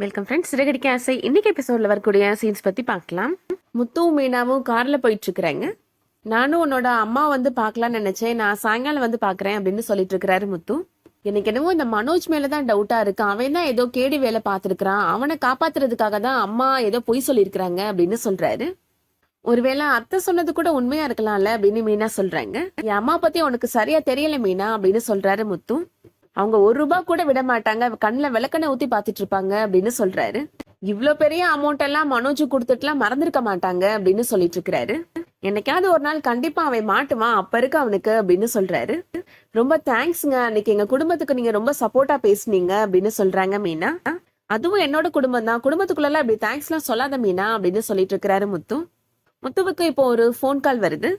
Welcome friends Siragadikka ஆசை. இன்னைக்கு எபிசோட்ல வரக்கூடிய சீன்ஸ் பத்தி பார்க்கலாம். முத்துவும் மீனாவும் கார்ல போயிட்டு இருக்கிறாங்க. நானும் உன்னோட அம்மா வந்து பார்க்கலாம்னு நினைச்சேன். நான் சாயங்காலம் வந்து பார்க்குறேன் அப்படின்னு சொல்லிட்டு இருக்கிறாரு முத்து. எனக்கு என்னவோ இந்த மனோஜ் மேலே தான் டவுட்டா இருக்கு. அவன் தான் ஏதோ கேடி வேலை பார்த்துருக்குறான். அவனை காப்பாத்துறதுக்காக தான் அம்மா ஏதோ பொய் சொல்லியிருக்கிறாங்க அப்படின்னு சொல்றாரு. ஒருவேளை அத்தை சொன்னது கூட உண்மையா இருக்கலாம்ல அப்படின்னு மீனா சொல்றாங்க. என் அம்மா பத்தி உனக்கு சரியா தெரியல மீனா அப்படின்னு சொல்றாரு முத்து. அவங்க ஒரு ரூபா கூட விட மாட்டாங்க. கண்ணுல விளக்கண்ணை ஊத்தி பார்த்துட்டு இருப்பாங்க அப்படின்னு சொல்றாரு. இவ்வளோ பெரிய அமௌண்ட் எல்லாம் மனோஜ் கொடுத்துட்டுலாம் மறந்துருக்க மாட்டாங்க அப்படின்னு சொல்லிட்டு இருக்கிறாரு. என்னைக்காவது ஒரு நாள் கண்டிப்பா அவன் மாட்டுவான். அப்ப இருக்கு அவனுக்கு அப்படின்னு சொல்றாரு. ரொம்ப தேங்க்ஸ்ங்க அன்னைக்கு எங்க குடும்பத்துக்கு நீங்க ரொம்ப சப்போர்ட்டா பேசுனீங்க அப்படின்னு சொல்றாங்க மீனா. அதுவும் என்னோட குடும்பம் தான். குடும்பத்துக்குள்ளலாம் இப்படி தேங்க்ஸ் எல்லாம் சொல்லாத மீனா அப்படின்னு சொல்லிட்டு இருக்கிறாரு முத்து. முத்துவுக்கு இப்போ ஒரு ஃபோன் கால் வருது.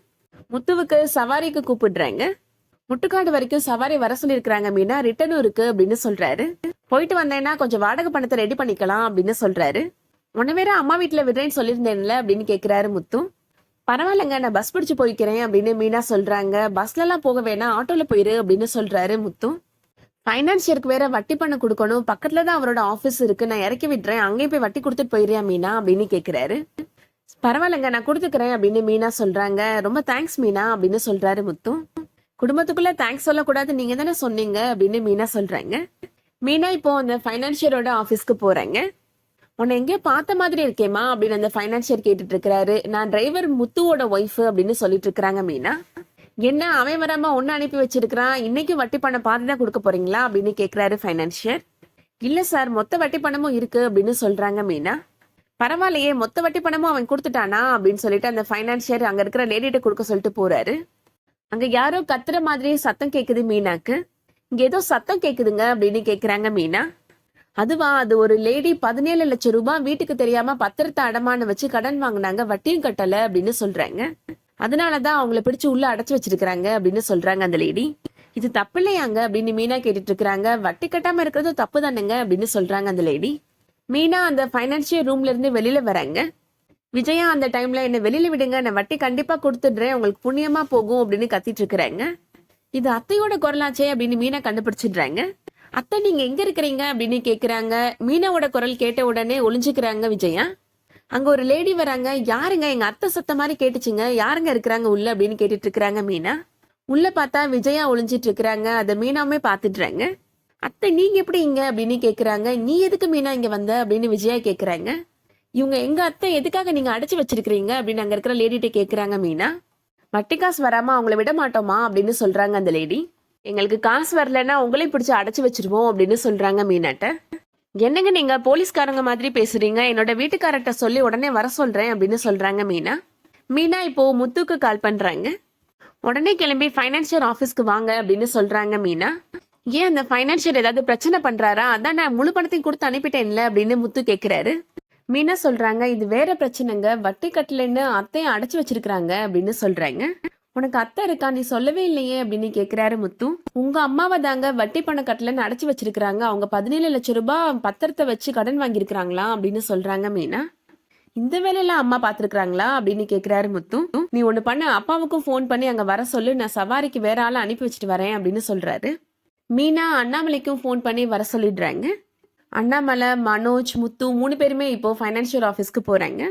முத்துவுக்கு சவாரிக்கு கூப்பிடுறாங்க. முட்டுக்காடு வரைக்கும் சவாரி வர சொல்லியிருக்கிறாங்க மீனா. ரிட்டனும் இருக்கு அப்படின்னு சொல்றாரு. போயிட்டு வந்தேன்னா கொஞ்சம் வாடகை பணத்தை ரெடி பண்ணிக்கலாம் அப்படின்னு சொல்றாரு. உன்ன வேற அம்மா வீட்டுல விடுறேன்னு சொல்லியிருந்தேன்ல அப்படின்னு கேக்குறாரு முத்து. பரவாயில்லங்க நான் பஸ் பிடிச்சு போய்க்கிறேன் அப்படின்னு மீனா சொல்றாங்க. பஸ்ல எல்லாம் போக வேணாம் ஆட்டோல போயிரு அப்படின்னு சொல்றாரு முத்து. ஃபைனான்சியருக்கு வேற வட்டி பணம் கொடுக்கணும். பக்கத்துல தான் அவரோட ஆஃபீஸ் இருக்கு. நான் இறக்கி விடுறேன் அங்கேயும் போய் வட்டி கொடுத்துட்டு போயிறியா மீனா அப்படின்னு கேக்குறாரு. பரவாயில்லங்க நான் கொடுத்துக்கிறேன் அப்படின்னு மீனா சொல்றாங்க. ரொம்ப தேங்க்ஸ் மீனா அப்படின்னு சொல்றாரு முத்து. குடும்பத்துக்குள்ள தேங்க்ஸ் சொல்லக்கூடாது நீங்க தானே சொன்னீங்க அப்படின்னு மீனா சொல்றாங்க. மீனா இப்போ அந்த ஃபைனான்சியரோட ஆஃபீஸ்க்கு போறாங்க. உன்னை எங்கேயோ பார்த்த மாதிரி இருக்கேமா அப்படின்னு அந்த ஃபைனான்சியர் கேட்டுட்டு இருக்கிறாரு நான் டிரைவர் முத்துவோட ஒய்ஃப் அப்படின்னு சொல்லிட்டு இருக்கிறாங்க மீனா. என்ன அவன் வராம ஒன்னு அனுப்பி வச்சிருக்கிறான்? இன்னைக்கு வட்டி பணம் பார்த்து தான் கொடுக்க போறீங்களா அப்படின்னு கேட்கிறாரு ஃபைனான்சியர் இல்ல சார் மொத்த வட்டி பணமும் இருக்கு அப்படின்னு சொல்றாங்க மீனா. பரவாயில்லையே மொத்த வட்டி பணமும் அவன் கொடுத்துட்டானா அப்படின்னு சொல்லிட்டு அந்த ஃபைனான்சியர் அங்க இருக்கிற லேடிட்ட கொடுக்க சொல்லிட்டு போறாரு. அங்க யாரோ கத்துற மாதிரி சத்தம் கேக்குது மீனாக்கு. இங்க ஏதோ சத்தம் கேக்குதுங்க அப்படின்னு கேக்குறாங்க மீனா. அதுவா அது ஒரு லேடி பதினேழு லட்சம் ரூபாய் வீட்டுக்கு தெரியாம பத்திரத்தை அடமான வச்சு கடன் வாங்கினாங்க வட்டியும் கட்டல அப்படின்னு சொல்றாங்க. அதனாலதான் அவங்கள பிடிச்சு உள்ள அடைச்சு வச்சிருக்கிறாங்க அப்படின்னு சொல்றாங்க அந்த லேடி. இது தப்பு இல்லையாங்க அப்படின்னு மீனா கேட்டுட்டு இருக்கிறாங்க வட்டி கட்டாம இருக்கிறது தப்பு தானுங்க அப்படின்னு சொல்றாங்க அந்த லேடி. மீனா அந்த ஃபைனான்சியல் ரூம்ல இருந்து வெளியில வராங்க. விஜயா அந்த டைம்ல என்ன வெளியில விடுங்க நான் வட்டி கண்டிப்பா கொடுத்துடுறேன் உங்களுக்கு புண்ணியமா போகும் அப்படின்னு கத்திட்டு இருக்கிறாங்க. இது அத்தையோட குரலாச்சே அப்படின்னு மீனா கண்டுபிடிச்சிடுறாங்க. அத்தை நீங்க எங்க இருக்கிறீங்க அப்படின்னு கேக்குறாங்க. மீனாவோட குரல் கேட்ட உடனே ஒளிஞ்சுக்கிறாங்க விஜயா. அங்க ஒரு லேடி வராங்க. யாருங்க? எங்க அத்தை சத்த மாதிரி கேட்டுச்சுங்க. யாருங்க இருக்கிறாங்க உள்ள? அப்படின்னு கேட்டுட்டு இருக்கிறாங்க மீனா. உள்ள பார்த்தா விஜயா ஒளிஞ்சிட்டு இருக்கிறாங்க. அதை மீனாவுமே பாத்துடுறாங்க அத்தை நீங்க எப்படி இங்க? அப்படின்னு கேக்குறாங்க. நீ எதுக்கு மீனா இங்க வந்த? அப்படின்னு விஜயா கேக்குறாங்க. இவங்க எங்க அத்தை எதுக்காக நீங்க அடைச்சு வச்சிருக்கிறீங்க அப்படின்னு அங்க இருக்கிற லேடிகிட்ட கேக்குறாங்க மீனா. மட்டி காசு வராம அவங்கள விட மாட்டோமா அப்படின்னு சொல்றாங்க அந்த லேடி எங்களுக்கு காசு வரலன்னா உங்களையும் பிடிச்சி அடைச்சு வச்சிருவோம் அப்படின்னு சொல்றாங்க மீனாட்ட. என்னங்க நீங்க போலீஸ்காரங்க மாதிரி பேசுறீங்க? என்னோட வீட்டுக்காரர்கிட்ட சொல்லி உடனே வர சொல்றேன் அப்படின்னு சொல்றாங்க மீனா. மீனா இப்போ முத்துக்கு கால் பண்றாங்க. உடனே கிளம்பி ஃபைனான்சியல் ஆஃபீஸ்க்கு வாங்க அப்படின்னு சொல்றாங்க மீனா. ஏன் அந்த ஃபைனான்சியல் ஏதாவது பிரச்சனை பண்றாரா? அதான் நான் முழு பணத்தையும் கொடுத்து அனுப்பிட்டேன்ல அப்படின்னு முத்து கேட்கிறாரு மீனா சொல்றாங்க இது வேற பிரச்சனைங்க. வட்டி கட்டலைன்னு அத்தையும் அடைச்சி வச்சிருக்கிறாங்க அப்படின்னு சொல்றாங்க. உனக்கு அத்தை இருக்கா? நீ சொல்லவே இல்லையே அப்படின்னு கேக்குறாரு முத்து. உங்க அம்மாவை தாங்க வட்டி பணம் கட்டலன்னு அடைச்சி வச்சிருக்கிறாங்க. அவங்க பதினேழு லட்சம் ரூபாய் பத்திரத்தை வச்சு கடன் வாங்கியிருக்கிறாங்களா அப்படின்னு சொல்றாங்க மீனா. இந்த வேலையெல்லாம் அம்மா பாத்துருக்காங்களா அப்படின்னு கேக்குறாரு முத்து. நீ ஒண்ணு பண்ண. அப்பாவுக்கும் ஃபோன் பண்ணி அங்க வர சொல்லு. நான் சவாரிக்கு வேற ஆளை அனுப்பி வச்சுட்டு வரேன் அப்படின்னு சொல்றாரு. மீனா அண்ணாமலைக்கும் ஃபோன் பண்ணி வர சொல்லிடுறாங்க. அண்ணாமலை மனோஜ் முத்து மூணு பேருமே இப்போ ஃபைனான்ஷியல் ஆஃபீஸ்க்கு போறாங்க.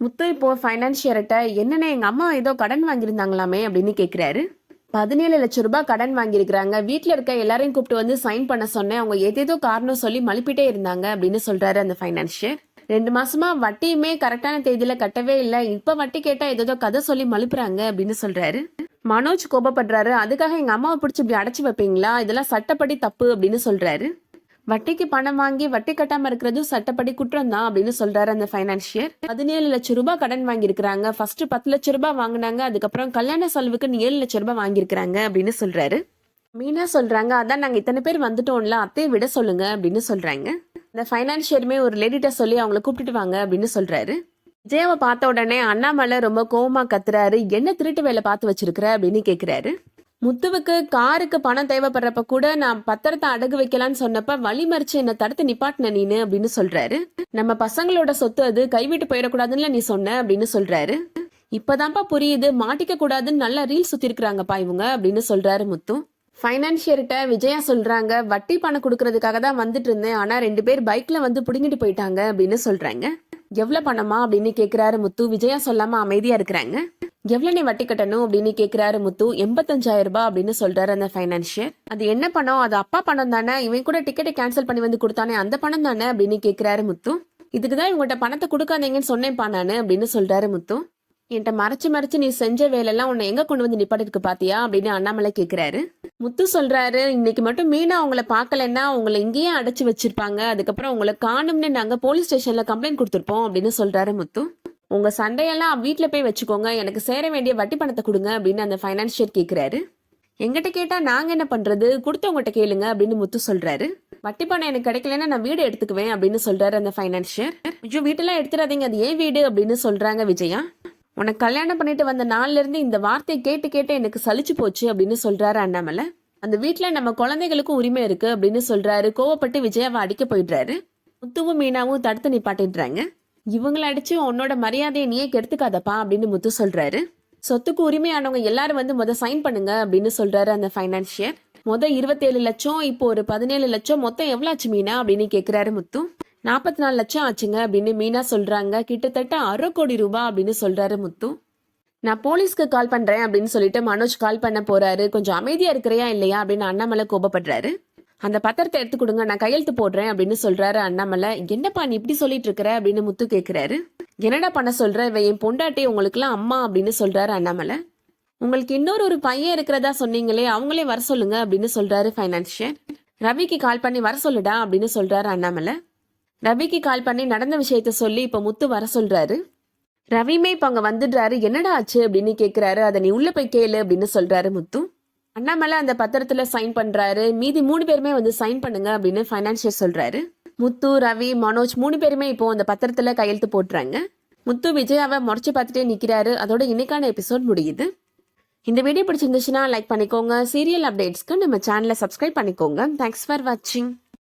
முத்து இப்போ ஃபைனான்ஷியர்கிட்ட என்னென்ன எங்க அம்மா ஏதோ கடன் வாங்கியிருந்தாங்களாமே அப்படின்னு கேட்குறாரு பதினேழு லட்சம் ரூபாய் கடன் வாங்கியிருக்கிறாங்க. வீட்டில் இருக்க எல்லாரையும் கூப்பிட்டு வந்து சைன் பண்ண சொன்னேன். அவங்க ஏதேதோ காரணம் சொல்லி மழுப்பிட்டே இருந்தாங்க அப்படின்னு சொல்றாரு அந்த ஃபைனான்ஷியர் ரெண்டு மாசமா வட்டியுமே கரெக்டான தேதியில கட்டவே இல்லை. இப்ப வட்டி கேட்டா ஏதோ கதை சொல்லி மழுப்புறாங்க அப்படின்னு சொல்றாரு. மனோஜ் கோபப்படுறாரு. அதுக்காக எங்க அம்மாவை பிடிச்சி இப்படி அடைச்சி வைப்பீங்களா? இதெல்லாம் சட்டப்படி தப்பு அப்படின்னு சொல்றாரு. வட்டிக்கு பணம் வாங்கி வட்டி கட்டாம இருக்கிறதும் சட்டப்படி குற்றம் தான் அப்படின்னு சொல்றாரு அந்த ஃபைனான்சியர் பதினேழு லட்ச ரூபாய் கடன் வாங்கியிருக்கிறாங்க. ஃபர்ஸ்ட் பத்து லட்ச ரூபாய் வாங்கினாங்க. அதுக்கப்புறம் கல்யாண செலவுக்கு ஏழு லட்சம் ரூபாய் வாங்கியிருக்கிறாங்க அப்படின்னு சொல்றாரு. மீனா சொல்றாங்க அதான் நாங்க இத்தனை பேர் வந்துட்டோம்ல அத்தையை விட சொல்லுங்க அப்படின்னு சொல்றாங்க. இந்த ஃபைனான்சியருமே ஒரு லேடிட்ட சொல்லி அவங்கள கூப்பிட்டுட்டு வாங்க அப்படின்னு சொல்றாரு. விஜயாவை பார்த்த உடனே அண்ணாமலை ரொம்ப கோவமா கத்துறாரு. என்ன திருட்டு வேலை பார்த்து வச்சிருக்கிற? அப்படின்னு கேக்குறாரு. முத்துவுக்கு காருக்கு பணம் தேவைப்படுறப்ப கூட நான் பத்திரத்தை அடகு வைக்கலான்னு சொன்னப்ப வழி மறிச்சு என்ன தடுத்து நிப்பாட்டின நீனு அப்படின்னு சொல்றாரு. நம்ம பசங்களோட சொத்து அது கைவிட்டு போயிடக்கூடாதுன்னு நீ சொன்ன அப்படின்னு சொல்றாரு. இப்பதான்ப்பா புரியுது மாட்டிக்க கூடாதுன்னு நல்லா ரீல் சுத்தி இருக்கிறாங்கப்பா இவங்க அப்படின்னு சொல்றாரு முத்து. ஃபைனான்சியர்கிட்ட விஜயா சொல்றாங்க வட்டி பணம் கொடுக்கறதுக்காக தான் வந்துட்டு இருந்தேன் ஆனா ரெண்டு பேர் பைக்ல வந்து புடுங்கிட்டு போயிட்டாங்க அப்படின்னு சொல்றாங்க. எவ்வளவு பணமா அப்படின்னு கேக்குறாரு முத்து விஜயா சொல்லாம அமைதியா இருக்கிறாங்க. எவ்வளோ நீ வட்டி கட்டணும் அப்படின்னு கேட்குறாரு முத்து. எண்பத்தஞ்சாயிரம் ரூபாய் அப்படின்னு சொல்கிறாரு அந்த ஃபைனான்ஷியர் அது என்ன பணம்? அது அப்பா பணம் தானே? இவன் கூட டிக்கெட்டை கேன்சல் பண்ணி வந்து கொடுத்தானே? அந்த பணம் தானே? அப்படின்னு கேட்குறாரு முத்து. இதுக்கு தான் இவங்கள்ட்ட பணத்தை கொடுக்காதீங்கன்னு சொன்னேன்ப்பா நான் அப்படின்னு சொல்கிறாரு முத்து. என்கிட்ட மறைச்சு மறைச்சு நீ செஞ்ச வேலையெல்லாம் உன்னை எங்க கொண்டு வந்து நிப்பாட்டிருக்கு பாத்தியா? அப்படின்னு அண்ணாமலை கேக்குறாரு. முத்து சொல்றாரு இன்னைக்கு மட்டும் மீனா அவங்கள பார்க்கலன்னா உங்களை இங்கேயே அடைச்சு வச்சிருப்பாங்க. அதுக்கப்புறம் உங்களை காணும்னு நாங்க போலீஸ் ஸ்டேஷன்ல கம்ப்ளைண்ட் கொடுத்துருப்போம் அப்படின்னு சொல்றாரு முத்து. உங்கள் சண்டையெல்லாம் வீட்டில் போய் வச்சுக்கோங்க. எனக்கு சேர வேண்டிய வட்டி பணத்தை கொடுங்க அப்படின்னு அந்த ஃபைனான்ஷியர் கேட்குறாரு எங்கிட்ட கேட்டால் நாங்கள் என்ன பண்ணுறது கொடுத்தவங்ககிட்ட கேளுங்க அப்படின்னு முத்து சொல்கிறாரு வட்டி பணம் எனக்கு கிடைக்கலன்னா நான் வீடு எடுத்துக்குவேன் அப்படின்னு சொல்றாரு அந்த ஃபைனான்ஷியர் ஐயோ வீட்டெல்லாம் எடுத்துறாதீங்க. அது ஏன் வீடு அப்படின்னு சொல்றாங்க விஜயா. உனக்கு கல்யாணம் பண்ணிட்டு வந்த நாள்ல இருந்து இந்த வார்த்தையை கேட்டு கேட்டு எனக்கு சலிச்சு போச்சு அப்படின்னு சொல்றாரு அண்ணாமலை. அந்த வீட்டில் நம்ம குழந்தைகளுக்கும் உரிமை இருக்கு அப்படின்னு சொல்றாரு. கோவப்பட்டு விஜயாவை அடிக்க போயிடுறாரு. முத்துவும் மீனாவும் தடுத்து நிப்பாட்டிடுறாங்க. இவங்கள அடிச்சு உன்னோட மரியாதையை நீயே கெடுத்துக்காதப்பா அப்படின்னு முத்து சொல்றாரு. சொத்துக்கு உரிமையானவங்க எல்லாரும் வந்து முத சைன் பண்ணுங்க அப்படின்னு சொல்றாரு அந்த ஃபைனான்சியர் முத இருபத்தேழு லட்சம் இப்போ ஒரு பதினேழு லட்சம் மொத்தம் எவ்வளோ ஆச்சு மீனா அப்படின்னு கேக்குறாரு முத்து. நாற்பத்தி நாலு லட்சம் ஆச்சுங்க அப்படின்னு மீனா சொல்றாங்க. கிட்டத்தட்ட அரை கோடி ரூபாய் அப்படின்னு சொல்றாரு முத்து. நான் போலீஸ்க்கு கால் பண்றேன் அப்படின்னு சொல்லிட்டு மனோஜ் கால் பண்ண போறாரு. கொஞ்சம் அமைதியா இருக்கிறியா இல்லையா அப்படின்னு அண்ணாமலை கோபப்படுறாரு. அந்த பத்திரத்தை எடுத்து கொடுங்க நான் கையெழுத்து போடுறேன் அப்படின்னு சொல்றாரு அண்ணாமலை. என்னப்பா நீ இப்படி சொல்லிட்டு இருக்கிற அப்படின்னு முத்து கேட்கிறாரு என்னடா பண்ண சொல்ற? இவன் என் பொண்டாட்டி உங்களுக்குலாம் அம்மா அப்படின்னு சொல்றாரு அண்ணாமலை. உங்களுக்கு இன்னொரு ஒரு பையன் இருக்கிறதா சொன்னீங்களே அவங்களே வர சொல்லுங்க அப்படின்னு சொல்றாரு ஃபைனான்சியர் ரவிக்கு கால் பண்ணி வர சொல்லுடா அப்படின்னு சொல்றாரு அண்ணாமலை. ரவிக்கு கால் பண்ணி நடந்த விஷயத்த சொல்லி இப்ப முத்து வர சொல்றாரு. ரவிமே இப்ப அங்க வந்துடுறாரு. என்னடா ஆச்சு அப்படின்னு கேக்குறாரு. அதை நீ உள்ள போய் கேளு அப்படின்னு சொல்றாரு முத்து. அண்ணாமலை அந்த பத்திரத்துல சைன் பண்றாரு. மீதி மூணு பேருமே வந்து சைன் பண்ணுங்க அப்படின்னு ஃபைனான்சியர் சொல்றாரு. முத்து ரவி மனோஜ் மூணு பேருமே இப்போ அந்த பத்திரத்துல கையெழுத்து போட்டுறாங்க. முத்து விஜயாவை முறைச்சு பார்த்துட்டே நிற்கிறாரு அதோட இன்னைக்கான எபிசோட் முடியுது. இந்த வீடியோ பிடிச்சிருந்துச்சுன்னா லைக் பண்ணிக்கோங்க. சீரியல் அப்டேட்ஸ்க்கு நம்ம சேனலை சப்ஸ்கிரைப் பண்ணிக்கோங்க. தேங்க்ஸ் ஃபார் வாட்சிங்